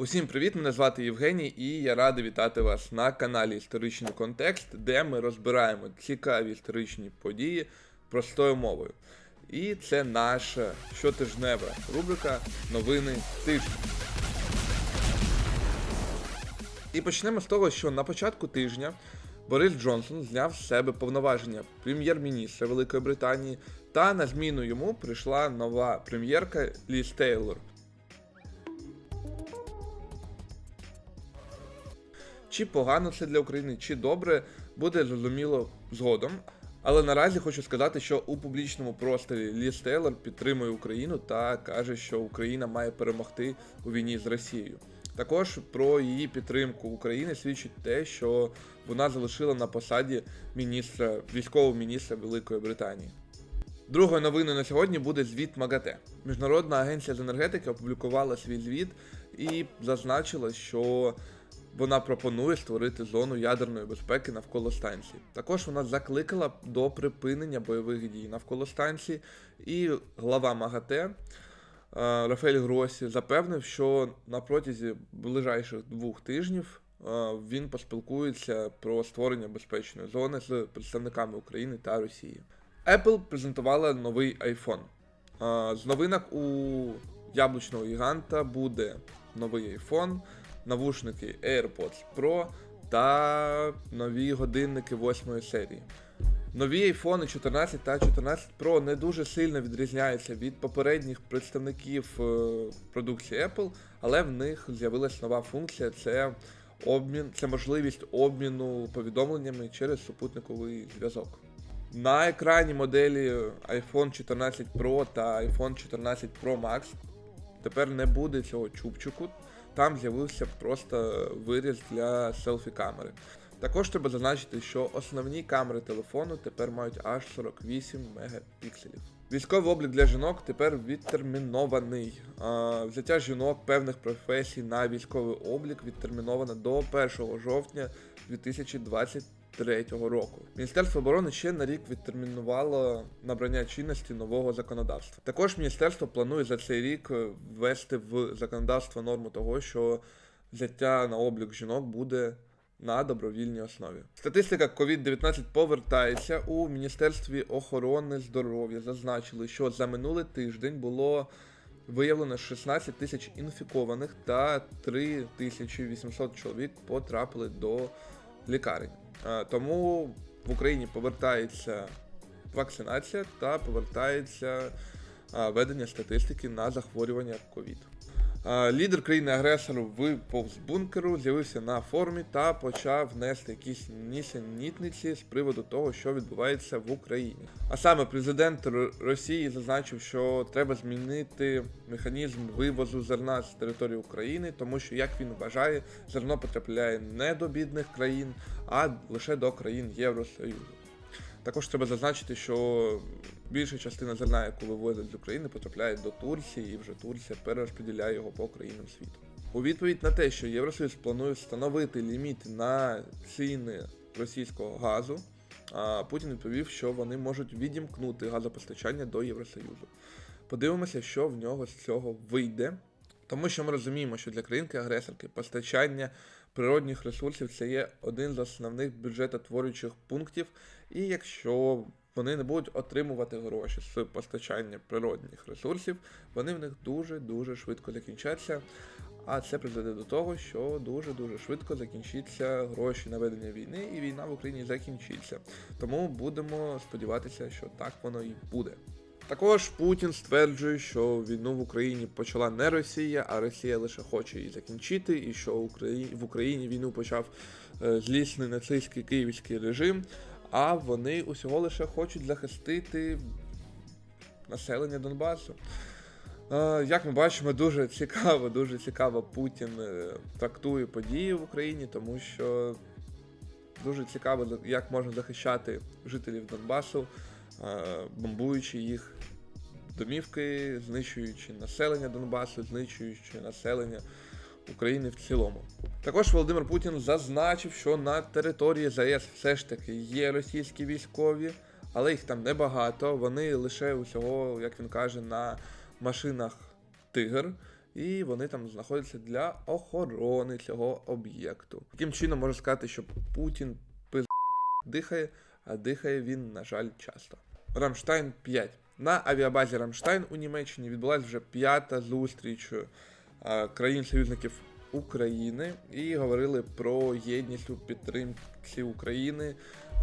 Усім привіт! Мене звати Євгеній, і я радий вітати вас на каналі Історичний контекст, де ми розбираємо цікаві історичні події простою мовою. І це наша щотижнева рубрика Новини тижня. І почнемо з того, що на початку тижня Борис Джонсон зняв з себе повноваження прем'єр-міністра Великої Британії, та на зміну йому прийшла нова прем'єрка Ліз Тейлор. Чи погано це для України, чи добре, буде зрозуміло згодом. Але наразі хочу сказати, що у публічному просторі Ліз Тейлор підтримує Україну та каже, що Україна має перемогти у війні з Росією. Також про її підтримку України свідчить те, що вона залишила на посаді міністра військового міністра Великої Британії. Другою новиною на сьогодні буде звіт МАГАТЕ. Міжнародна агенція з енергетики опублікувала свій звіт і зазначила, що вона пропонує створити зону ядерної безпеки навколо станції. Також вона закликала до припинення бойових дій навколо станції, і глава МАГАТЕ е, Рафаель Гросі запевнив, що на протязі ближайших двох тижнів е, він поспілкується про створення безпечної зони з представниками України та Росії. Apple презентувала новий iPhone. Е, З новинок у яблучного гіганта буде новий iPhone, навушники AirPods Pro та нові годинники 8 серії. Нові iPhone 14 та 14 Pro не дуже сильно відрізняються від попередніх представників е, продукції Apple, але в них з'явилась нова функція це обмін, це можливість обміну повідомленнями через супутниковий зв'язок. На екрані моделі iPhone 14 Pro та iPhone 14 Pro Max тепер не буде цього чубчику. Там з'явився просто виріз для селфі-камери. Також треба зазначити, що основні камери телефону тепер мають аж 48 мегапікселів. Військовий облік для жінок тепер відтермінований. А, Взяття жінок певних професій на військовий облік відтерміновано до 1 жовтня 2023 року. Міністерство оборони ще на рік відтермінувало набрання чинності нового законодавства. Також міністерство планує за цей рік е, ввести в законодавство норму того, що взяття на облік жінок буде на добровільній основі. Статистика COVID-19 повертається у Міністерстві охорони здоров'я. Зазначили, що за минулий тиждень було виявлено 16 тисяч інфікованих та 3800 чоловік потрапили до лікарень. Е, Тому в Україні повертається вакцинація та повертається е, ведення статистики на захворювання COVID. Лідер країни-агресору випав з бункеру, з'явився на форумі та почав нести якісь нісенітниці з приводу того, що відбувається в Україні. А саме президент Росії зазначив, що треба змінити механізм вивозу зерна з території України, тому що, як він вважає, зерно потрапляє не до бідних країн, а лише до країн Євросоюзу. Також треба зазначити, що більша частина зерна, яку вивозять з України, потрапляє до Турції, і вже Турція перерозподіляє його по країнам світу. У відповідь на те, що Євросоюз планує встановити ліміт на ціни російського газу, Путін відповів, що вони можуть відімкнути газопостачання до Євросоюзу. Подивимося, що в нього з цього вийде. Тому що ми розуміємо, що для країнки-агресорки постачання природних ресурсів це є один з основних бюджетотворюючих пунктів, і якщо вони не будуть отримувати гроші з постачання природних ресурсів, вони в них дуже-дуже швидко закінчаться. А це призведе до того, що дуже-дуже швидко закінчаться гроші на ведення війни, і війна в Україні закінчиться. Тому будемо сподіватися, що так воно і буде. Також Путін стверджує, що війну в Україні почала не Росія, а Росія лише хоче її закінчити, і що в Україні війну почав е, злісний нацистський київський режим, а вони усього лише хочуть захистити населення Донбасу. Як ми бачимо, дуже цікаво, дуже цікаво Путін е, трактує події в Україні, тому що дуже цікаво, як можна захищати жителів Донбасу, е, бомбуючи їх домівки, знищуючи населення Донбасу, знищуючи населення України в цілому. Також Володимир Путін зазначив, що на території ЗАЕС все ж таки є російські військові, але їх там небагато. Вони лише усього, як він каже, на машинах Тигр. і вони там знаходяться для охорони цього об'єкту. Таким чином можна сказати, що Путін пиз дихає, а дихає він, на жаль, часто. Рамштайн 5. На авіабазі Рамштайн у Німеччині відбулася вже п'ята зустріч країн-союзників України і говорили про єдність у підтримці України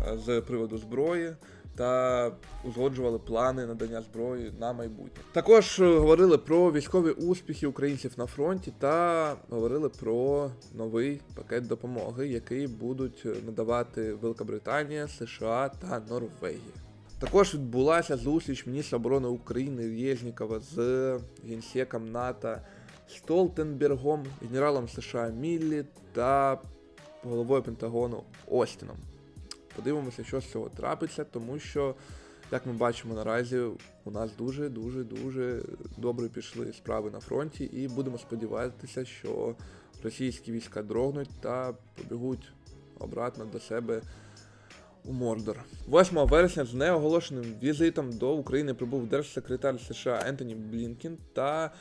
е, з приводу зброї та узгоджували плани надання зброї на майбутнє. Також е, говорили про військові успіхи українців на фронті та говорили про новий пакет допомоги, який будуть е, надавати Великобританія, США та Норвегія. Також відбулася зустріч міністра оборони України Резнікова з генсеком НАТО Столтенбергом, генералом США Міллі та головою Пентагону Остіном. Подивимося, що з цього трапиться, тому що, як ми бачимо наразі, у нас дуже дуже дуже добре пішли справи на фронті, і будемо сподіватися, що російські війська дрогнуть та побігуть обратно до себе у Мордор. 8 вересня з неоголошеним візитом до України прибув держсекретар США Ентоні Блінкін та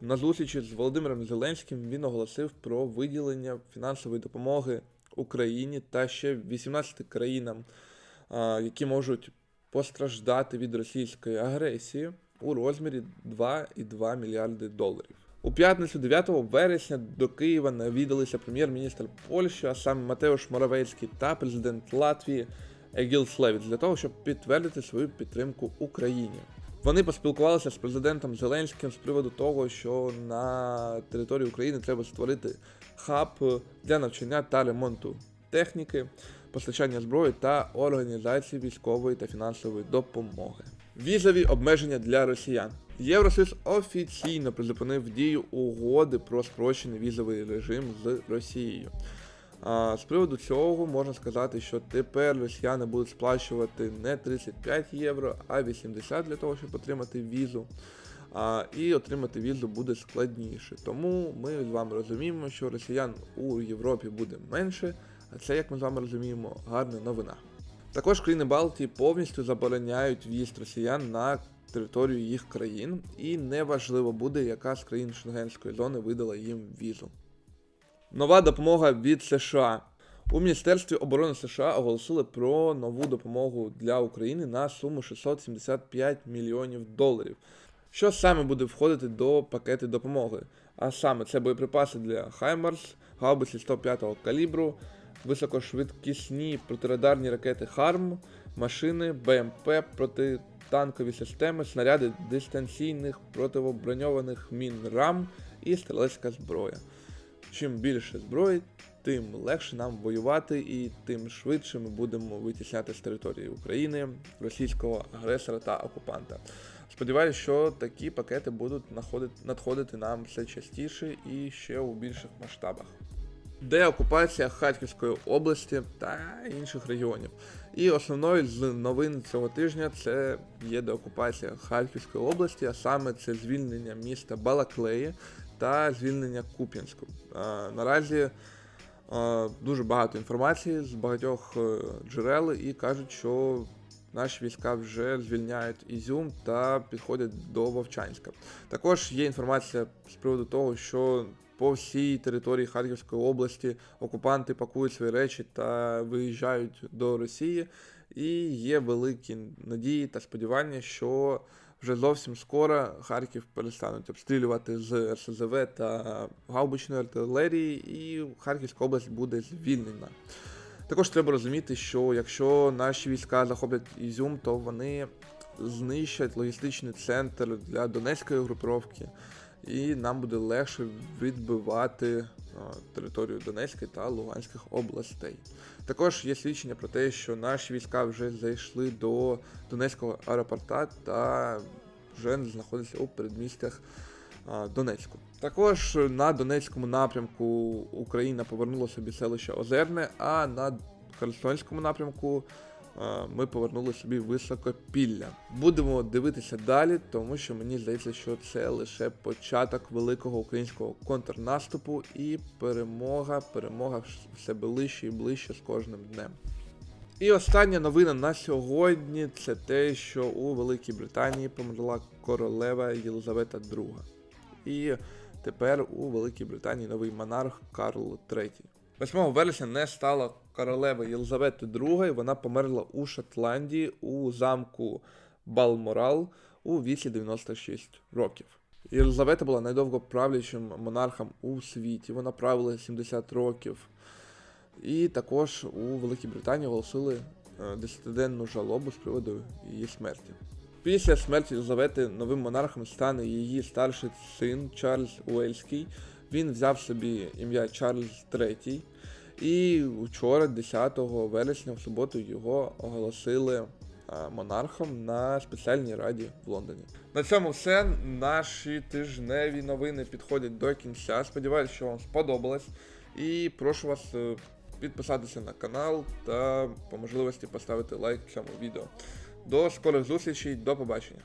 на зустрічі з Володимиром Зеленським він оголосив про виділення фінансової допомоги Україні та ще 18 країнам, які можуть постраждати від російської агресії у розмірі 2,2 мільярди доларів. У п'ятницю 9 вересня до Києва навідалися прем'єр-міністр Польщі, а саме Матеуш Моравецький та президент Латвії Егіл Слевіц для того, щоб підтвердити свою підтримку Україні. Вони поспілкувалися з президентом Зеленським з приводу того, що на території України треба створити хаб для навчання та ремонту техніки, постачання зброї та організації військової та фінансової допомоги. Візові обмеження для росіян. Євросоюз офіційно призупинив дію угоди про спрощений візовий режим з Росією. З приводу цього можна сказати, що тепер росіяни будуть сплачувати не 35 євро, а 80 для того, щоб отримати візу. А, і отримати візу буде складніше. Тому ми з вами розуміємо, що росіян у Європі буде менше, а це, як ми з вами розуміємо, гарна новина. Також країни Балтії повністю забороняють в'їзд росіян на територію їх країн, і неважливо буде, яка з країн Шенгенської зони видала їм візу. Нова допомога від США. У Міністерстві оборони США оголосили про нову допомогу для України на суму 675 мільйонів доларів. Що саме буде входити до пакету допомоги? А саме це боєприпаси для Хаймарс, гаубиці 105-го калібру, високошвидкісні протирадарні ракети Харм, машини, БМП, протитанкові системи, снаряди дистанційних противоброньованих мін РАМ і стрілецька зброя. Чим більше зброї, тим легше нам воювати і тим швидше ми будемо витісняти з території України російського агресора та окупанта. Сподіваюся, що такі пакети будуть надходити нам все частіше і ще у більших масштабах. Деокупація Харківської області та інших регіонів. І основною з новин цього тижня це є деокупація Харківської області, а саме це звільнення міста Балаклеї та звільнення Куп'янську. Наразі дуже багато інформації з багатьох е, джерел і кажуть, що наші війська вже звільняють Ізюм та підходять до Вовчанська. Також є інформація з приводу того, що по всій території Харківської області окупанти пакують свої речі та виїжджають до Росії. І є великі надії та сподівання, що вже зовсім скоро Харків перестануть обстрілювати з РСЗВ та гаубичної артилерії, і Харківська область буде звільнена. Також треба розуміти, що якщо наші війська захоплять Ізюм, то вони знищать логістичний центр для Донецької групировки, і нам буде легше відбивати територію Донецької та Луганських областей. Також є свідчення про те, що наші війська вже зайшли до Донецького аеропорта та вже знаходяться у передмістях Донецьку. Також на Донецькому напрямку Україна повернула собі селище Озерне, а на Херсонському напрямку ми повернули собі високопілля. Будемо дивитися далі, тому що мені здається, що це лише початок великого українського контрнаступу і перемога, перемога все ближче і ближче з кожним днем. І остання новина на сьогодні це те, що у Великій Британії померла королева Єлизавета II. І тепер у Великій Британії новий монарх Карл III. 8 вересня не стало королеви Єлизавети II, вона померла у Шотландії у замку Балморал у віці 96 років. Єлизавета була найдовго правлячим монархом у світі. Вона правила 70 років. І також у Великій Британії оголосили е, десятиденну жалобу з приводу її смерті. Після смерті Єлизавети новим монархом стане її старший син Чарльз Уельський. Він взяв собі ім'я Чарльз III. І вчора, 10 вересня, в суботу, його оголосили монархом на спеціальній раді в Лондоні. На цьому все. Наші тижневі новини підходять до кінця. Сподіваюсь, що вам сподобалось. І прошу вас е, підписатися на канал та по можливості поставити лайк цьому відео. До скорих зустрічей, до побачення.